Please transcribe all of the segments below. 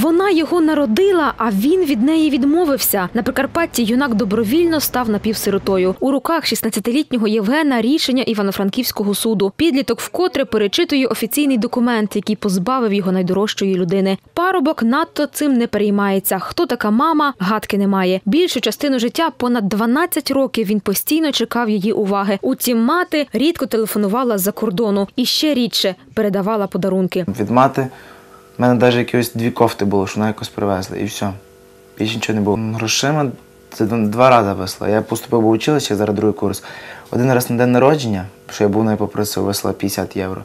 Вона його народила, а він від неї відмовився. На Прикарпатті юнак добровільно став напівсиротою. У руках 16-літнього Євгена рішення Івано-Франківського суду. Підліток вкотре перечитує офіційний документ, який позбавив його найдорожчої людини. Парубок надто цим не переймається. Хто така мама, гадки немає. Більшу частину життя, понад 12 років, він постійно чекав її уваги. Утім, мати рідко телефонувала з-за кордону і ще рідше передавала подарунки. Від мати в мене навіть якісь дві кофти було, що вона якось привезли, і все. Більше нічого не було. Грошима це два- рази весла. Я поступив в училище, зараз другий курс. Один раз на день народження, що я був на попросив, весла 50 євро.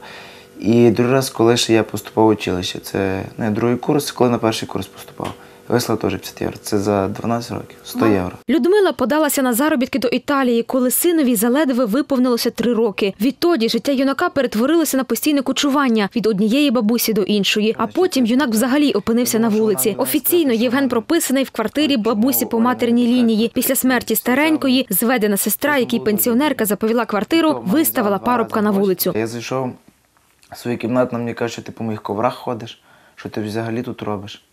І другий раз, коли ще я поступав в училище. Це не другий курс, коли на перший курс поступав. Весла теж 50 євро. Це за 12 років, 100 євро. Людмила подалася на заробітки до Італії, коли синові заледве виповнилося три роки. Відтоді життя юнака перетворилося на постійне кочування від однієї бабусі до іншої. А потім юнак взагалі опинився на вулиці. Офіційно Євген прописаний в квартирі бабусі по матерній лінії. Після смерті старенької зведена сестра, якій пенсіонерка заповіла квартиру, виставила парубка на вулицю. Я зайшов в свою кімнату, мені кажуть, що ти по моїх коврах ходиш, що ти взагалі тут робиш.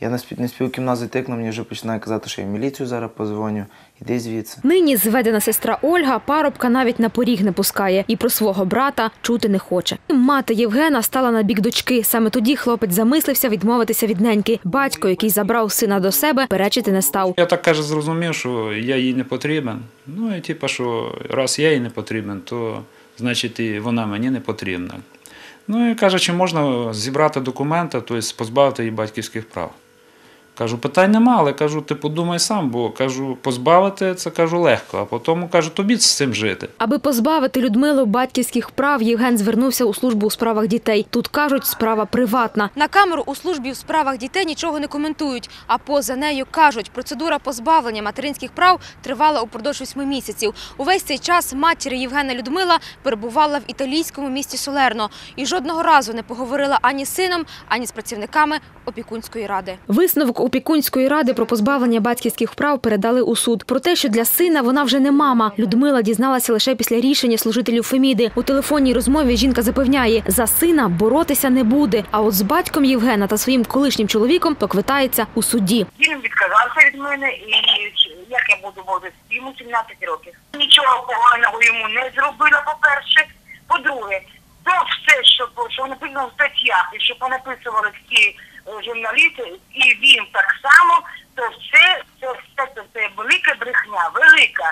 Я не спів, не спів кімнат зайти, мені вже починає казати, що я в міліцію зараз позвоню, іди звідси. Нині зведена сестра Ольга парубка навіть на поріг не пускає і про свого брата чути не хоче. Мати Євгена стала на бік дочки. Саме тоді хлопець замислився відмовитися від неньки. Батько, який забрав сина до себе, перечити не став. Я так каже, зрозумів, що я їй не потрібен. Ну і типу, що раз я їй не потрібен, то значить і вона мені не потрібна. Ну і каже, чи можна зібрати документи, тобто позбавити її батьківських прав. Кажу, питань нема, але кажу, ти подумай сам, бо кажу, позбавити це кажу легко, а потім кажу, тобі з цим жити. Аби позбавити Людмилу батьківських прав, Євген звернувся у службу у справах дітей. Тут кажуть, справа приватна. На камеру у службі у справах дітей нічого не коментують. А поза нею кажуть, процедура позбавлення материнських прав тривала упродовж восьми місяців. Увесь цей час матір Євгена Людмила перебувала в італійському місті Солерно і жодного разу не поговорила ані з сином, ані з працівниками опікунської ради. Висновок опікунської ради про позбавлення батьківських прав передали у суд. Про те, що для сина вона вже не мама. Людмила дізналася лише після рішення служителів Феміди. У телефонній розмові жінка запевняє, за сина боротися не буде. А от з батьком Євгена та своїм колишнім чоловіком поквитається у суді. Він відказався від мене, і як я буду возити йому 17 років. Нічого поганого йому не зробила, по-перше. По-друге, то все, що, що написано в статтях, і що понаписували всі журналісти, і він так само, то все це, це, це, це велика брехня, велика.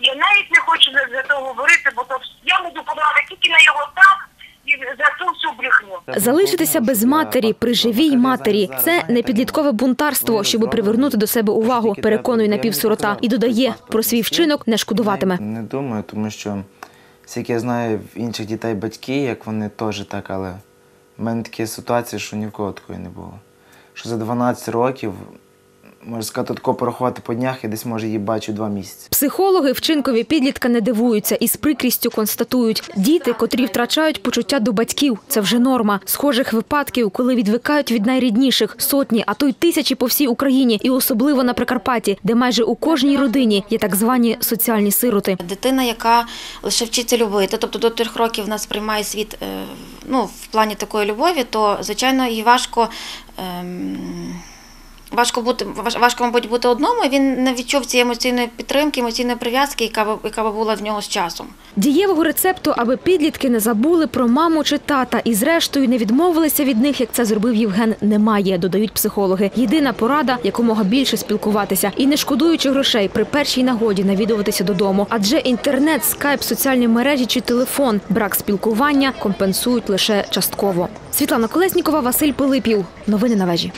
Я навіть не хочу за, за то говорити, бо то я буду подавати тільки на його так і за ту всю брехню. Залишитися без матері при живій матері це не підліткове бунтарство, щоб привернути до себе увагу. Переконує напівсирота і додає про свій вчинок не шкодуватиме. Не думаю, тому що скільки я знаю в інших дітей батьки, як вони теж так, але в мене такі ситуації, що ні в кого такої не було. Що за 12 років, можна сказати, тако порахувати по днях, я десь може її бачу два місяці. Психологи вчинкові підлітка не дивуються і з прикрістю констатують: діти, котрі втрачають почуття до батьків, це вже норма. Схожих випадків, коли відвикають від найрідніших, сотні, а то й тисячі по всій Україні, і особливо на Прикарпатті, де майже у кожній родині є так звані соціальні сироти. Дитина, яка лише вчиться любити, тобто до трьох років в нас приймає світ е, ну, в плані такої любові, то звичайно їй важко. ем, Важко бути важ- важко, мабуть, бути одному. Він не відчув цієї емоційної підтримки, емоційної прив'язки, яка яка була в нього з часом. Дієвого рецепту, аби підлітки не забули про маму чи тата і зрештою не відмовилися від них, як це зробив Євген, немає, додають психологи. Єдина порада якомога більше спілкуватися і не шкодуючи грошей при першій нагоді навідуватися додому. Адже інтернет, скайп, соціальні мережі чи телефон, брак спілкування компенсують лише частково. Світлана Колеснікова, Василь Пилипів. Новини на вежі.